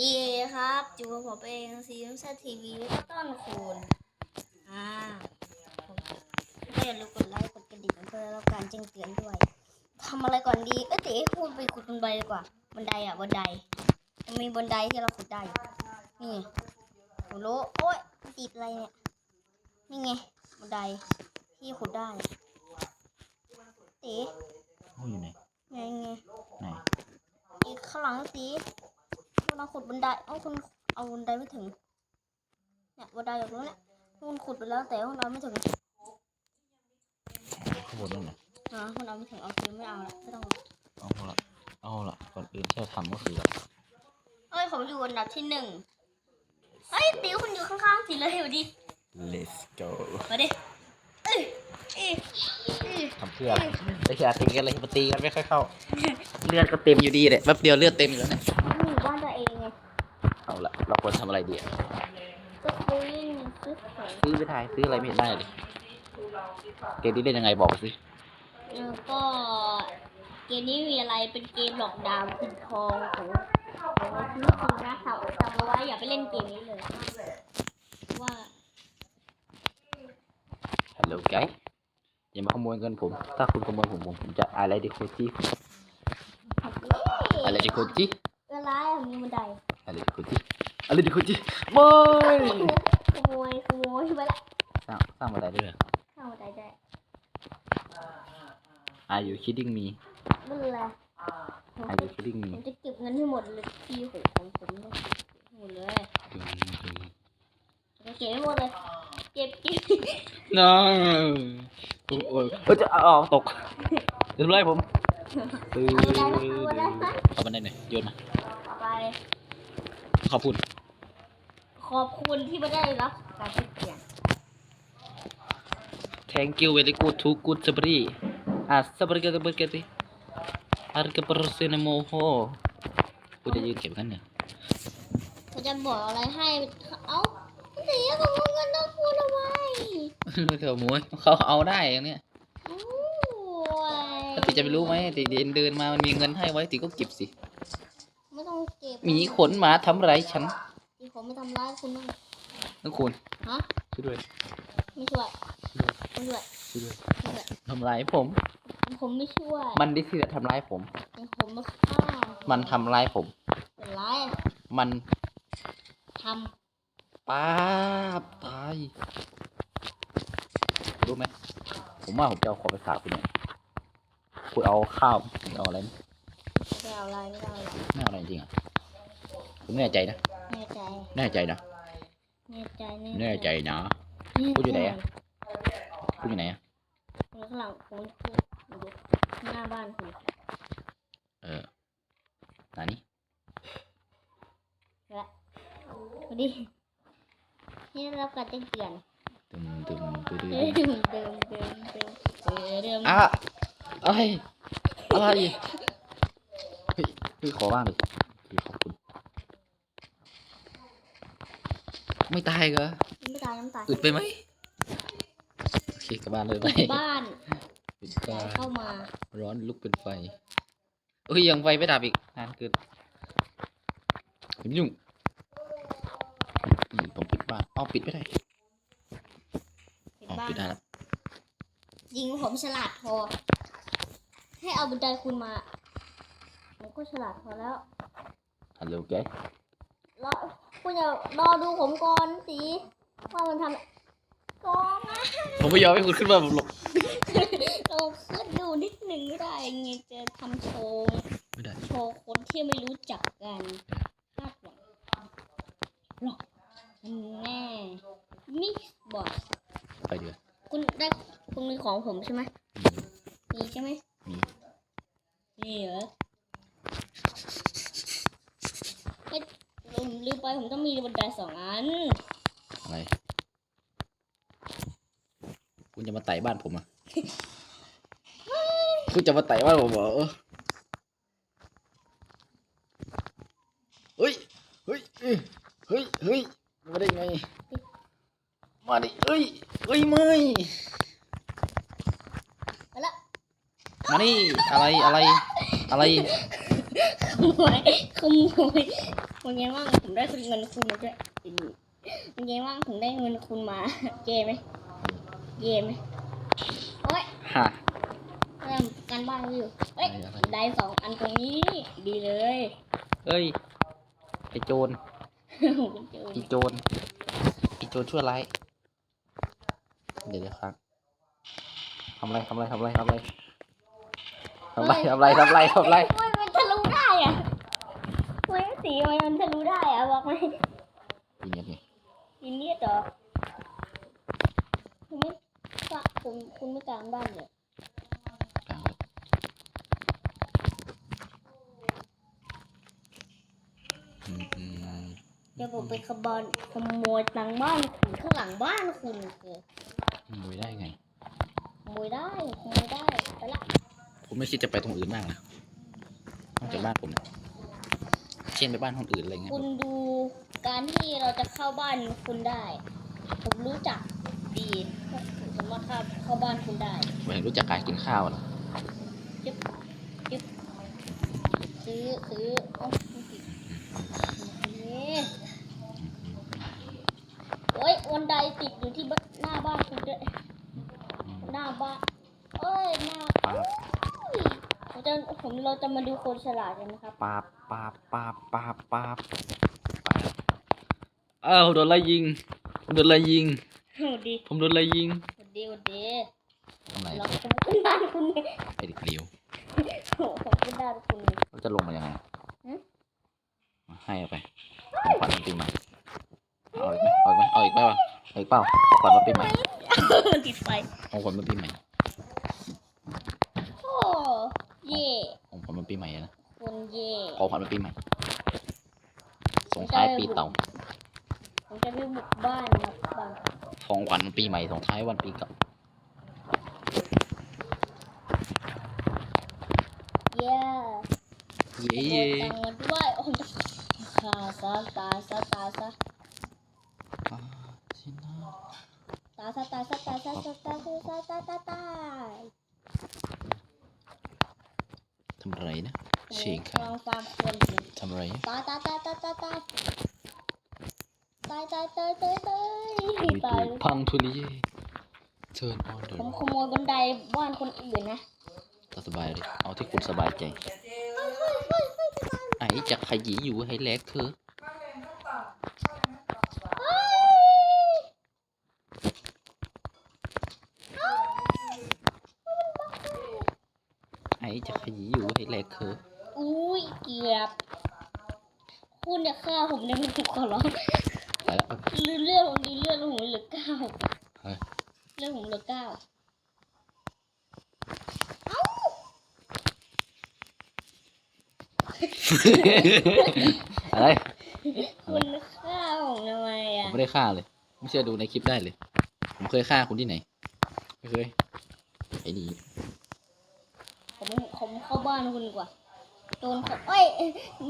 ดีครับจูกับผมเองซีมซทีวีแล้วก็ต้อนคูณอ่าผมก็อย่าลืมกดไลค์กดกระดิ่งเพื่อรับการแจ้งเตือนด้วยทำอะไรก่อนดีเอ้ยเต๋พูดไปขุดบันไดดีกว่าบันไดอะบันไดมันมีบันไดที่เราขุดได้อยู่นี่ผมรู้โอ๊ยติดอะไรเนี่ยนี่ไงบันไดที่ขุดได้เต๋โอ้ยอยู่ไหนไงไงไหนอีกข้างหลังสิคุณ เราขุดบันไดเอ้าคุณเอาบันไดไม่ถึง เนี่ยบันไดอย่างนู้นเนี่ยคุณขุดไปแล้วแต่คุณเอาไม่ถึงข้างบนนั่นน่ะนะคุณเอาไม่ถึงเอาคืนไม่เอาละไม่ต้องเอาละเอาละก่อนอื่นที่เราทำก็คือเอ้ยผมอยู่อันดับที่หนึ่งเฮ้ยติ๋วคุณอยู่ข้างๆสิเลยอยู่ดิ let's go มาดิเอ้ยเอ้ยเอ้ยทำเพื่ออะไรไม่ใช่ตีกันเลยมาตีกันไม่ค่อยเข้า เลือดก็เต็มอยู่ดีเลยแป๊บเดียวเลือดเต็มอยู่แล้วเนี่ย ทำอะไรดีอะก็ซื้อซื้อของซื้อไปถ่ายซื้ออะไรไม่เห็นได้เลยเกมนี้เล่นยังไงบอกมาสิแล้วก็เกมนี้มีอะไรเป็นเกมหลอกดาวน์ปิดทองของของชีวิตจริงนะสาวจำเอาไว้อย่าไปเล่นเกมนี้เลย ว่าฮัลโหลไกด์อย่ามาขโมยเงินผม ถ้าคุณขโมยผมผมจะอะไรดิโคจิอะไรดิโคจิเวลาอะมีบันไดอะไรดิโคจิ อะไรดิโคจิไม่ขโมยขโมยไปละสร้างสร้างบันไดด้วยเหรอเข้าบันไดได้ Are you kidding me ไม่เป็นไรผม Are จะ you kidding ผ me มจะเก็บเงินให้หมดเลยที่ของของผมเนี่ยหมดเลยดึงดึงจะเก็บให้หมดเลย เก็บเก็บ no โอ้ยโอ้ยเฮ้ยจะเอาเอาตกเดี๋ยวไล่ผมตื้อเอาบันไดไหมเอาบันไดไหมเอาบันไดหน่อยโยนมาต่อไปขอบคุณ ขอบคุณที่ไม่ได้รับการให้เกียรติ thank you very good too good sabri ah sabri kata berkati harga persen moho กูจะยืนเก็บกันเนี่ยเขาจะบอกอะไรให้ เอ้าเสียของเงินต้องพูดทำไมไม่เถอะหมวยเขาเอาได้อย่างเนี้ยโอ้ยถ้าติจะไปรู้ไหมติเดินเดินมามันมีเงินให้ไว้ติก็เก็บสิ ไม่ต้องเก็บหมีขนหมาทำไรฉันที่ ผมไม่ทำร้ายคุณบ้างนักคุณฮะช่วยด้วยไม่ช่วยไม่ช่วยช่วยด้วยไม่ช่วยทำร้ายผม ผมไม่ช่วย มันดิสิทำร้ายผม ผมมาฆ่ามันทำร้ายผมเป็นไรมันทป้าบตายรู้ไหมผมว่าผมจะเอาของไปฝากคุณเนี่ยคุณเอาข้าวหรือเอาอะไรไหมำไม่เอาอะไรไม่เอาอะไรไม่เอาอะไรจริงๆอะผมแน่ใจนะ แน่ใจแน่ใจนะ แน่ใจแน่ใจนะคุณอยู่ไหนอะคุณอยู่ไหนอะอยู่ข้างหลังผมอยู่หน้าบ้านคุณเออไหนนี่และดูดินี่ได้รับการแจ้งเตือนตึมตึมตึมตึมเดิมเดิมเดิมเดิมเดิมเดิมอะอะไรอะไรเฮ้ยเฮ้ยขอบ้างดิเฮ้ยขอบคุณ ไม่ตายเหรอไม่ตายน้ำตายอึดไปไหมโอเคกลับบ้านเลยไหมบ้านปิดบ้านเข้ามา ร้อนลุกเป็นไฟเอ้ยยังไฟไม่ดับอีกนานเกินอย่ามายุ่งอืมผมปิดบ้านอ้าวปิดไม่ได้ปิดอ๋อบ้านปิดได้แล้วยิงผมฉลาดพอ ให้เอาบันไดคุณมาผมก็ฉลาดพอแล้วฮัลโหลแกรอ คุณอย่ารอดูผมก่อนสิว่ามันทำกองอะผมไม่ยอมให้คุณขึ้นมาผมหลบเราขึ้นดูนิดหนึ่งไม่ได้ไงจะทำโชว์ไม่ได้โชว์คนที่ไม่รู้จักกันคาดหวังหรอกแน่มิกซ์บอสไปเดือคุณได้คุณมีของผมใช่ไหมมีใช่ไหมมีนี่เหรอเฮ้ย ผมลืมไปผมต้องมีบันไดสองอัน อะไร คุณจะมาไต่บ้านผมอะ คุณจะมาไต่บ้านผมเหรอเฮ้ย เฮ้ย เฮ้ย เฮ้ยเฮ้ยมาได้ไง มาดิเฮ้ย เฮ้ยไม่ไปละมานี่อะไรอะไรอะไรขโมยขโมย วันนี้ว่างผมได้เงินคุณมาด้วยวันนี้ว่างผมได้เงินคุณมา เกมไหมเกมไหมโอ้ยฮะเริ่มการบ้านอยู่เอ้ยอะไรได้สองอันตรงนี้นี่ดีเลยเอ้ยไอโจรคุณเจอไอโจรไอโจรชั่วร้ายเดี๋ยวเดี๋ยวครับทำไรทำไรทำไรทำไรทำไรทำไรทำไรทำไร ทำไมมันทะลุได้อะทำไม สีทำไมมันทะลุได้อะบอกไหมยิงยังไงอินเดียเหรอคุณไม่ฝากคุณคุณไม่กลางบ้านเลยกลางเลยอืมอืมเดี๋ยวผมไปขบอนขโมยตังบ้านคุณข้างหลังบ้านคุณเกิดดูได้ไง ขโมยได้ขโมยได้ไปละผมไม่คิดจะไปตรงอื่นบ้างนะนอกจากบ้านผมนะ เช่นไปบ้านคนอื่นอะไรเงี้ยคุณดูการที่เราจะเข้าบ้านคุณได้ ผมรู้จักดีผมสามารถเข้าเข้าบ้านคุณได้หมายถึงรู้จักการกินข้าวเหรอจึ๊บจึ๊บซื้อซื้อเอ้าไม่ผิดนี่โอ้ยวันใดติดอยู่ที่บ้านหน้าบ้านคุณด้วยหน้าบ้านเอ้ยหน้าปาบผมจะผมเราจะมาดูคนฉลาดกันนะครับปาบ ปาบปาบปาบปาบปาบอ้าวโดนไล่ยิงผมโดนไล่ยิง โหดีผมโดนไล่ยิงหวัดดีหวัดดีตรงไหนเราจะขึ้นบ้านคุณเนี่ยไอ้เด็กเลี้ยวโอ้โหผมขึ้นบ้านคุณเนี่ยเราจะลงมายังไงหืมให้เอาไปของขวัญวันปีใหม่เอาอีกไหมเอาอีกไหมเอาอีกไหมวะเอาอีกเปล่าของขวัญวันปีใหม่ติดไฟของขวัญวันปีใหม่โอ้เย่ของขวัญวันปีใหม่นะ คนเย่ของขวัญวันปีใหม่ส่งท้ายปีเต่าผมจะไปบุกบ้านนะครับบ้านของขวัญวันปีใหม่ส่งท้ายวันปีเก่า เย่เย้โดเย้นตังค์มาด้วยโอ้ยฆ่าซะตายซะตายซะอ่า นะเชิงกำค่ะลังฟาร์มคนอยู่ทำอะไรนะตายตายตายตายตายตายตายตายตายตายตายตุยตายตุยพังทุลีเชิญออนเดอผมร์ขโมยบันไดบ้านคนอื่นนะก็สบายเลยเอาที่คุณสบายใจ ไอ้จะขยี้อยู่ให้แลกเธอไอ้จะขยี้อยู่ให้แลกเธอ อุ้ยเกือบคุณเนี่ยฆ่าผมในมือขอ ร้องไปแล้วเลือดเลือดผมเลือดผมเหลือเก้าเฮ้ยเลือดผมเหลือเก้าอะไรคุณฆ่าผมทำไมผมอะไม่ได้ฆ่าเลย ไม่เชื่อดูในคลิปได้เลย ผมเคยฆ่าคุณที่ไหนไม่เคยไอ้นี่ผมผมเข้าบ้านคุณดีกว่า โดนเขาเอ้ย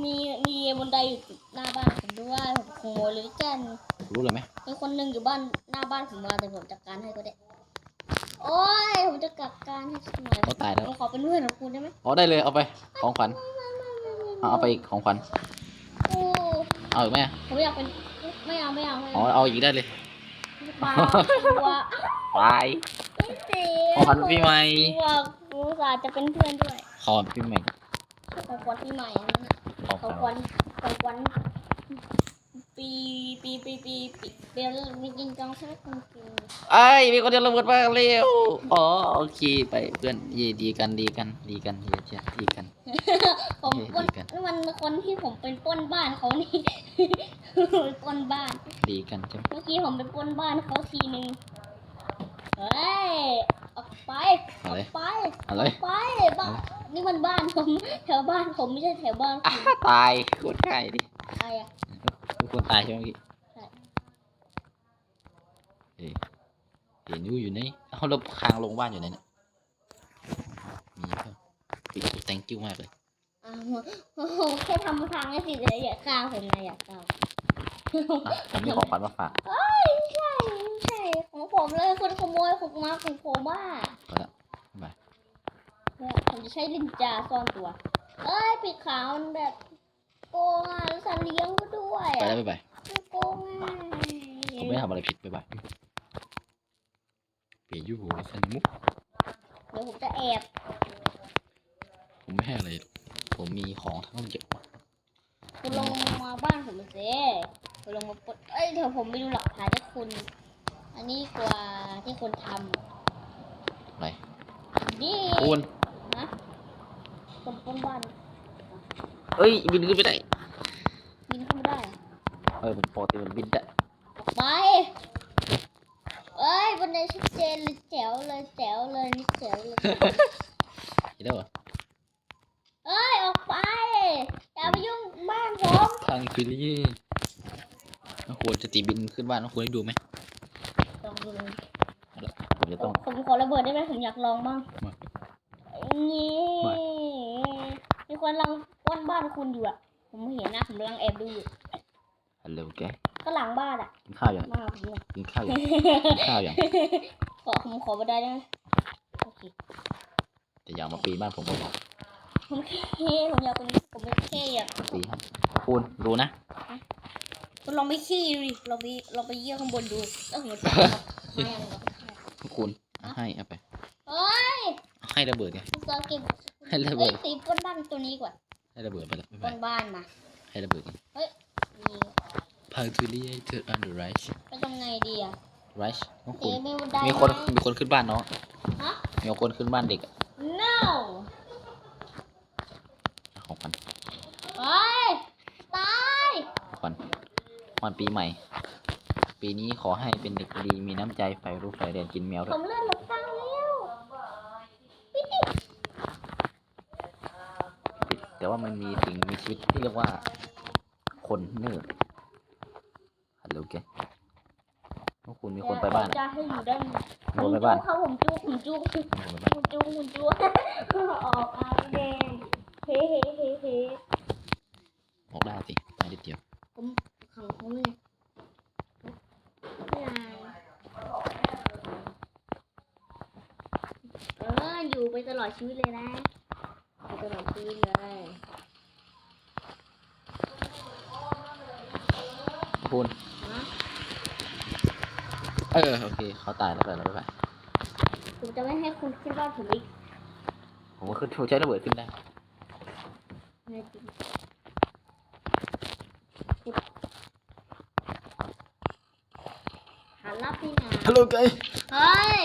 มีมีบันไดอยู่หน้าบ้านผมด้วยผมขโมยเลยกันรู้เลยไหมมีคนหนึ่งอยู่บ้านหน้าบ้านผมมาแต่ผมจัดการให้ก็ได้โอ้ยผมจะจัดการให้สักหน่อยเขาตายแล้วผมขอเป็นเพื่อนของคุณได้ไหมอ๋อได้เลยเอาไปของขวัญเอาเอาไปอีกของขวัญโอ้เอาอีกไหมอะผมอยากเป็นไม่เอาไม่เอาไม่อ๋อเอาเอาอีกได้เลยบ้าตัวไปไม่เสียของขวัญปีใหม่ตัวกูอุตสาห์จะเป็นเพื่อนด้วยขอพี่ใหม่ ของขวัญปีใหม่อันนั้นน่ะของของขวัวัญของขวัญปีปีปีปีปีเบลมีจริงจังใช่ไหมคุณกินไอ้ยมีคนเดียวระเบิดมาเร็วอ๋อโอเคไปเพื่อนเย่ดีกันดีกันดีกันเย่เจ้าดีกัน ผมปล้นดีกันนี่มันคนที่ผมเป็นปล้นบ้านเขานี่ปล้นบ้าน ดีกันใช่ไหมเมื่อกี้ผมไปปล้นบ้านเขาทีนึงเฮ้ย ออกไปออะอไรกไปอะไรออกไปบ้านนี่มันบ้านผมแถวบ้านผมไม่ใช่แถวบ้านอะคุณตายโคตรง่ายดิใครอะทุกคนตายใช่ไหมเมื่อกี้ใช่เอ้ยเห็นอยู่อยู่ไหนเอาเราคางลงบ้านอยู่ไหนเนี่ยมีเปล่าปิด thank you มากเลยอ้าวโอ้โหแค่ทำทางให้สิเลยอย่าฆ่าผมนะอย่าฆ่าอะผมมีของขวัญมาฝาก เอ้ยไม่ใช่ไม่ใช่ ของผมเลยคนขโมยของมาของผมว่าไปละบายผมจะใช้ลินจาซ่อนตัว เอ้ยปิดขาวมันแบบโกงอะแล้วสัตว์เลี้ยงก็ด้วยไปอะแล้วบ๊ายบายไม่โกงอะผมไม่ได้ทำอะไรผิดบ๊ายบายเปียยูสนุกเดี๋ยวผมจะแอบผมไม่ให้อะไรหรอกผมมีของทั้งเยอะคุณลงมาบ้านผมสิคุณลงมาปลดเอ้ยเดี๋ยวผมไปดูหลักฐานที่คุณ อันนี้กว่าที่คุณทอะไรำนี่คุณนะคนปล้นบ้านเอ้ยบินขึ้นไปได้บินเข้ามาได้เหรอเออผมปกติมันบินได้ออกไปเอ้ยบนในชัดเจนเลยแจ๋วเลยแจ๋วเลยนี่แจ๋วเลยเห็นแล้วเหรอเอ้ยออกไปอย่าไปยุ่งบ้านผมทางฟิลี่น้องควรจะตีบินขึ้นบ้านน้องควรให้ดูไหมล องดูเอาละผมจะต้องผมขอระเบิดได้ไหมผมอยากลองบ้างมานี่มามีคนกำลังปล้นบ้านคุณอยู่อะผมเห็นนะผมกำลังแอบดูอยู่ฮัลโหลแกก็หลังบ้านอะกินข้าวยังมาผมเนี่ยกินข้าวยังกินข้าวยังขอผมขอบันไดได้ไหมโอเคจะอยากมาปีนบ้านผมก็บอกผมเท่ผมอยากเป็นผมเป็นเท่อะปีให้คุณรู้นะคุณ ลองไปขี้ดูดิลองไปลองไปเยี่ยมข้างบนดูแล้วผมจะไม่เอาหรอกคุณเอาให้เอาไป เฮ้ยเอาให้ระเบิดไงคุณจะเก็บให้ระเฮ้เบิยด ตีปล้นบ้านตัวนี้ก่อนให้ระเบิดไปแล้วไม่ปเป็ล้นนไรบ้านมาให้ระเบิดไงนี่พาทูลี่เธออันเดอร์ไรช์ไปทำไงดีอะไรช์น้องคุเจ๊ณไม่บันไดมีคนไหมีคนขึ้นบ้านน้องฮะ มีคนขึ้นบ้านเด็กอะ no ของขวัญ เฮ้ยตาย ของขวัญ วันปีใหม่ ปีนี้ขอให้เป็นเด็กดีมีน้ำใจใฝ่รู้ใฝ่เรียนกินแมวด้ผวยมเลื่อนรถตั้งแล้วปิดแต่ว่ามันมีสิ่งมีชีวิตที่เรียกว่า คนเนิร์ดฮัลโหลแกน้องคุณมีคนไปบ้านจะอะให้อยู่ด้านมีคนไปบ้านเขาผมจุกผมจุกมีคนไปบ้าน ผมจุกผมจุกออกอาแดงเฮ้เฮ้เฮ้เฮ้ออกได้สิไม่ได้เดียว ผม ขังเขาเลยไม่นานเอออยู่ไปตลอดชีวิตเลยนะไปตลอดชีวิตเลยคุณนะเออโอเคเขาตายแล้วไปแล้วไปผมจะไม่ให้คุณขึ้นบ้านผมอีกผมก็ขึ้นใช้ระเบิดขึ้นได้ ในจ ริงหารับนี่นะฮัลโหลไกเฮ้ย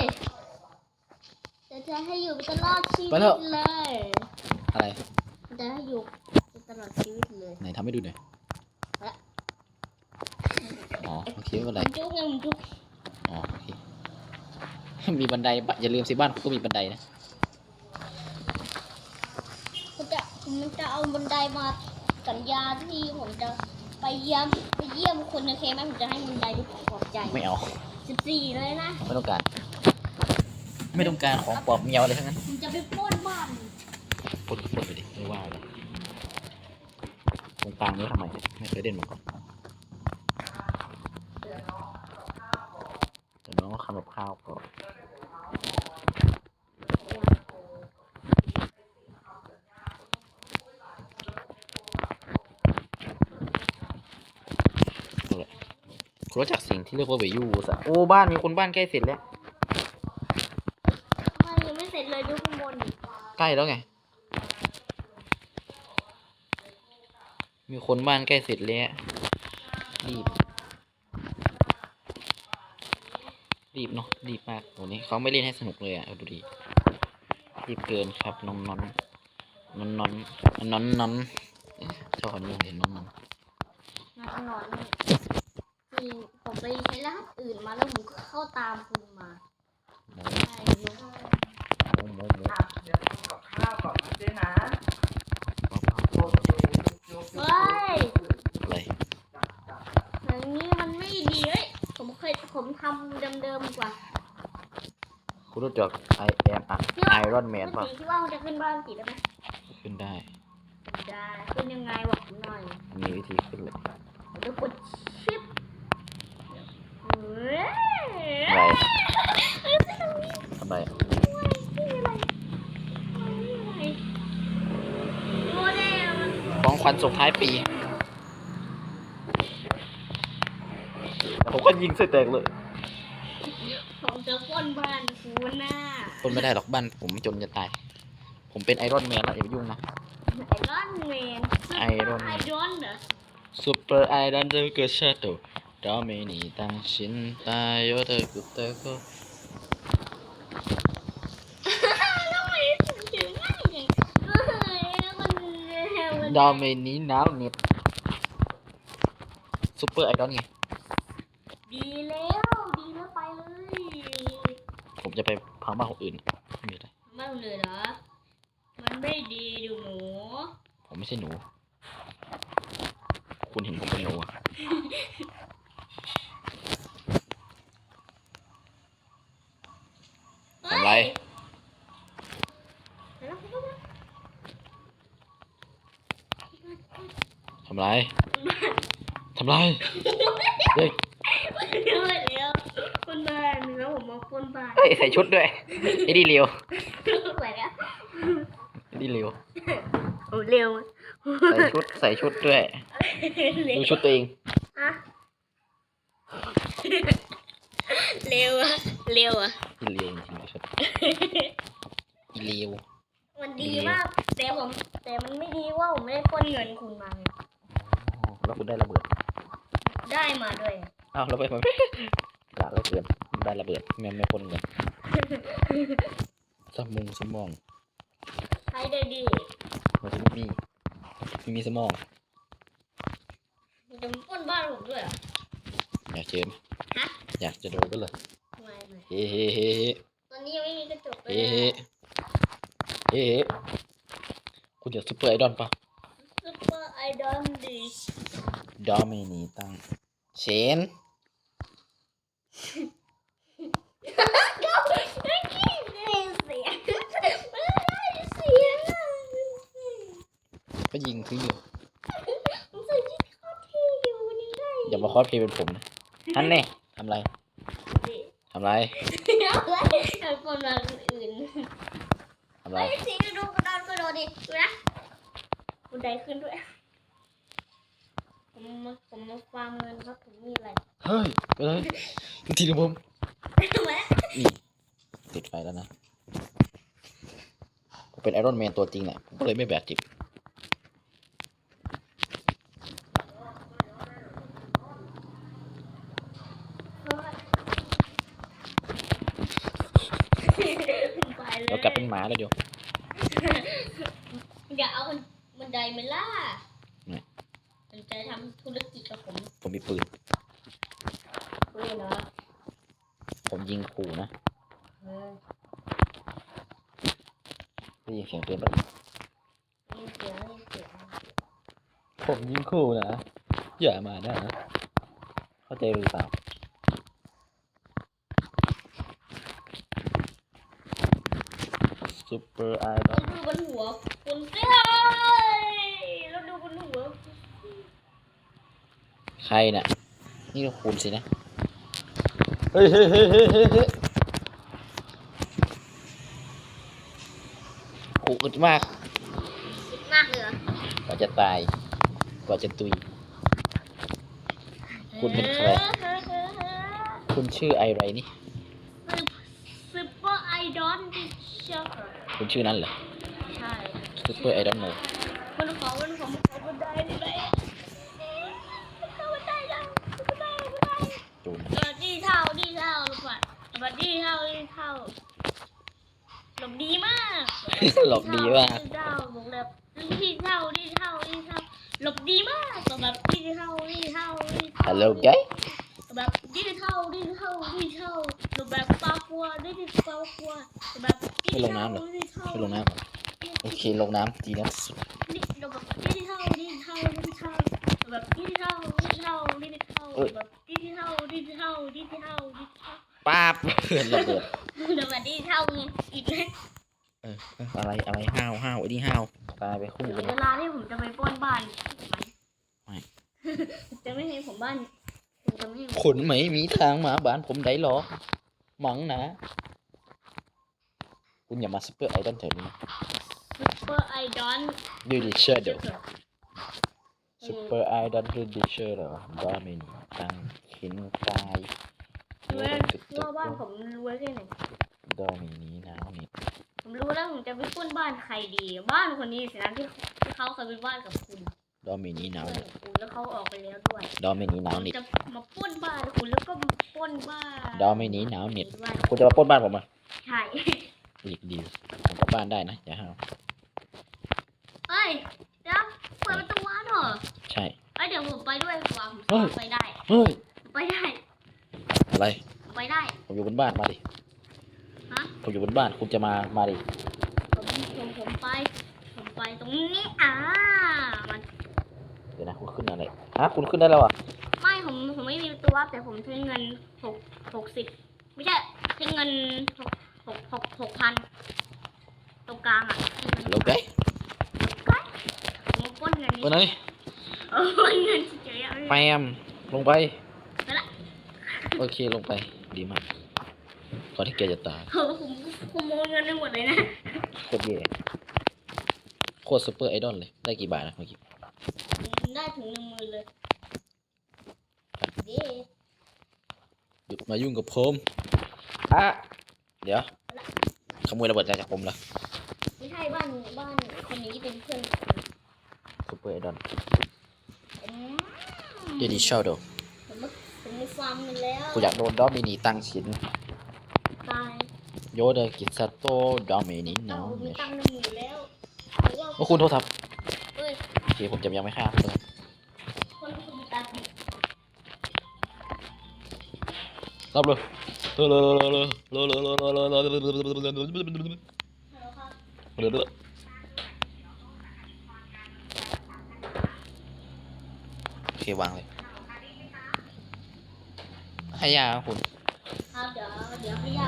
จะจะให้อยู่ไปตลอดชีวิตไปแล้วเลยอะไรจะให้อยู่ไปตลอดชีวิตเลยไหนทำให้ดูหน่อยละอ๋อโอเคไม่เป็นไรมันจุกไงมันจุกอ๋อโอเคมีบันไดบะอย่าลืมสิบ้านก็มีบันไดนะผมจะผมจะเอาบันไดมาสัญญาที่ผมจะไปเยี่ยมไป เยี่ยมคนโอเคไหมผมจะให้บันไดดูของปลอบใจไม่เอา สิบสี่เลยนะไม่ต้องการ ไม่ต้องการของปลอบเมียวอะไรทั้งนั้นผมจะไปปล้นบ้านปลดก็ปลดไปดิไม่ว่าเลยตรงกลางนี้ทำไมไม่เคยเล่นมาก่อนเดี๋ยวน้องก็ทำกับข้าวก่อนนั่นแหละคุณ รู้จักสิ่งที่เรียกว่าเวยูสะโอ้บ้านมีคนบ้านใกล้เสร็จแล้วบ้านยังไม่เสร็จเลยดูข้างบนดิใกล้แล้วไง มีคนบ้านใกล้เสร็จแล้วรีบ รีบเนาะรีบมากวันนี้เขาไม่เล่นให้สนุกเลยอะเอาดูดิรีบเกินครับน้องนอนนอนนอนนอนนอนชอบคำนี้เห็นน้องนอนน่าจะนอนจริงผม ไปใช้รหัสอื่นมาแล้วผมก็เข้าตามคุณมาโมใช่โมโมโมอะเดี๋ยวทำกับข้าวก่อนนะเจ๊นะโอเคโอเคเฮ้ยอะไรอย่างนี้มันไม่ดีเฮ้ยผมเคยผมทำเดิมๆกว่าคุณรู้จักไอแอมอะไอรอนแมนเมื่ป่ะอกี้ที่ว่าเขาจะขึ้นบ้านสีได้ไหมขึ้นได้ได้ขึ้นยังไงบอกผมหน่อยมีวิธีขึ้นเลยผมจะกดชิปเฮ้ย อะไร เฮ้ยขึ้นตรงนี้ ทำไรอะ นี่อะไรนี่ อะไรโมเดลมันของขวัญส่งท้ายปีเผมก็ยิงใส่แตกเลย ผมจะปล้นบ้านคุณน่ะคนไม่ได้หรอกบ้านผมจนจะตาย ผมเป็นไอรอนแมนแล้วอย่าไปยุ่งนะ ไอรอนแมน Iron ไอ Man รอนเหรอซูเปอร์ไอรอนเดอร์เกอร์ชาโตดอมินีตังชินตายโยเธอกุเตอร์ก็ ทำไมถึงถึงง่ายอย่างเฮ้ยมัน มันดอมินีนาวเน็ตซูเปอร์ไอรอนไง ดีแล้ว ดีแล้วไปเลยผมจะไปพังบ้านคนอื่นไม่มีอะไรไม่เลยเหรอ มันไม่ดีดูหนู ผมไม่ใช่หนู คุณเห็นผมเป็นหนูอะทำไร ทำไรทำไรเฮ้ยเดี๋ยวเดี๋ยวคนบ้านแล้วผมมาคนบ้านเฮ้ยใส่ชุดด้วยไอ้ดีเร็วไปแล้วไอ้ดีเร็วโอ้เร็วใส่ชุดใส่ชุดด้วยเร็ดูวชุดตัวเองฮะเร็วอะเร็วอะอีเร็วจริงๆชุดอีเร็วมันดีมากแต่ผมแต่มันไม่ดีว่าผมไม่ได้ปล้นเงินคุณมาไงอ๋อ แล้วคุณได้ระเบิดได้มาด้วยอ้าวแล้วไปมันฉลาดเหลือเกินได้ระเบิดแม่ไม่คนเงินสมองสมองใช้ได้ดีมันจะมีไม่มีสมองมันจะมาปล้นบ้านผมด้วยเหรออยากเจอไหมฮะอยากจะโดนก็เลยไม่ไม่เฮ้เฮ้เฮ้เฮ้ตอนนี้ยังไม่มีกระจกเลยเฮ้เฮ้เฮ้เฮ้คุณอยากซุปเปอร์ไอดอลปะซุปเปอร์ไอดอลดิ ชดอมินีตังเชนก็ไม่คิดเลยเสียงไม่ได้เสียงอะก็ยิงทิ้งอยู่ผมใส่ชุดคอสเพลย์อยู่นี่ได้อย่ามาคอสเพลย์เป็นผมนะฮันเน่ทำไรดิทำไรเอาไว้เอาคนมาคนอื่นทำไรไอ้สีดูกระดานกระโดดดิดูนะบันไดขึ้นด้วย ผมมาผมมาฟาร์มเงินครับผมมีอะไรเฮ้ยไปเลยทีเดียวผมทำไมนี่ติดไฟแล้วนะผมเป็นไอรอนแมนตัวจริงแหละผมก็เลยไม่แบกจิบไปเลยเรากลับเป็นหมาแล้วเดี๋ยว อย่าเอาบันไดมาล่า ไม่ สนใจทำธุรกิจกับผม ผมมีปืน คุยเหรอ ผมยิงขู่นะ เออ ได้ยิน เสียงปืนปะยินเสียงยินเสียงผมยิงขู่นะอย่ามานะ เข้าใจหรือเปล่าซูเปอร์ไอดอลดูบนหัวคุณเต้เราดูบนหัว ใครน่ะ นี่ก็คุณสินะ เฮ้ยเฮ้ยเฮ้ยเฮ้ยเฮ้ยเฮ้ยขู่ อึดมากคิดมากเลยเหรอกว่าจะตาย กว่าจะตุย คุณเป็นใคร คุณชื่ออะไรนี่ ซูเปอร์ไอดอลดิเชอร์คุณชื่อนั้นเหรอใช่ซูเปอร์ไอดอลโนมันขอมันขอมันขอบันไดบันไดเข้าบันไดแล้วบันไดบันไดจูนสวัสดีเท่าดีเท่าลูกปัดสวัสดีเท่าดีเท่า หลบดีมากหลบดีมากดีเท่าบอกแบบดีเท่าดีเท่าดีเท่าหลบดีมากแบบดีเท่าดีเท่าดีเท่าฮัลโหลไกแบบดีเท่าดีเท่าดีเท่าหลบแบบปลาปัวดีปลาปัวแบบดีไม่ลงน้ำเหรอดีเท่าช่วยลงน้ำก่อนโอเคลงน้ำดีนะสุดนี่เราแบบดีเท่าดีเท่าดีเท่าแบบดีเท่าดีเท่าดีเท่าแบบดีเท่าดีเท่าดีเท่าดีเท่าป้าบระเบิดเดี๋ยวแบบดี เท่าไงอีกไหมเออเอออะไรอะไรห้าวห้าวไอ้นี่ห้าวตายไปคู่กันเวลาที่ผมจะไปปล้นบ้านไม่จะไม่ให้ผมบ้านผมจะไม่ให้ขนไม่มีทางมาบ้านผมได้หรอกมังนะ คุณอย่ามาซุปเปอร์ไอดอลแถวนี้ซุปเปอร์ไอดอลดูดิเชอร์เดอซุปเปอร์ไอดอลดูดิเชอร์เดอดอมินีตังเข็นกายรู้ไหมรู้ว่าบ้านผมรวยแค่ไหน ดอมีนี้หนาวนี่ผมรู้แล้วผมจะไปปล้นบ้านใครดี บ้านคนนี้สินะที่ที่เขาเคยเป็นบ้านกับคุณดอมีนี้หนาวเพื่อนนี่ของคุณแล้วเขาออกไปแล้วด้วยดอมีนี้หนาวผมนี่จะมาปล้นบ้านคุณแล้วก็มาปล้นบ้านดอมีนี้หนาวนี่บ้านคุณจะมาปล้นบ้านผมอะใช่อีกดีผมกลับบ้านได้นะอย่าห้าวเฮ้ยเดี๋ยวเปิดประตูวัดเหรอใช่ เอ้ยเดี๋ยวผมไปด้วยผมว่าผมเฮ้ย ไปได้ เฮ้ยผมไปได้อะไรผมไปได้ผมอยู่บนบ้านมาดิ ฮะผมอยู่บนบ้านคุณจะมา มาดิ ผมผมผมไป ผมไปตรงนี้อ่ามันเดี๋ยวนะคุณขึ้นอะไรฮะคุณขึ้นได้แล้วอะไม่ผมผมไม่มีตัวแต่ผมใช้เงินหกหกสิบไม่ใช่ใช้เงินหกหกหกหกพันตรงกลางอะใช้เงินฮัลโหลไกด์ผมมาปล้นเงินนี้ไปไหนเออปล้นเงินเฉยๆอะแปมลงไป ไปละ โอเคลงไปดีมาก ก่อนที่แกจะตายเออผมขโมยเงินไปหมดเลยนะโคตรแย่โคตรซูเปอร์ไอดอลเลย ได้กี่บาทนะเมื่อกี้ได้ถึงหนึ่งหมื่นเลยเย้หยุดมายุ่งกับผมอะเดี๋ยว ขโมยระเบิดจากผมเหรอไม่ใช่บ้านบ้านคนนี้เป็นเพื่อนซูเปอร์ไอดอลผมเดดิชาโดผมมาผมมีฟาร์มมันแล้ว กูอยากโดนดอมินีตั้งชิ้น ตายโยเดกิซาโตดอมินีเอาเนาะผมมีเนี่ยตังค์หนึ่งหมื่นแล้วหรือว่าโอ้คุณโทษครับเอ้ยโอเคผมจะยังไม่ฆ่าคุณเลยคนคุณมีตังค์รับเลยเออเลยเลยเลยเลยเลยเลยเลยเลยเลยเลยเลยเลยเลยเลยเลยฮัลโหลครับเลยโอเควางเลยให้ยาครับคุณ 要不要？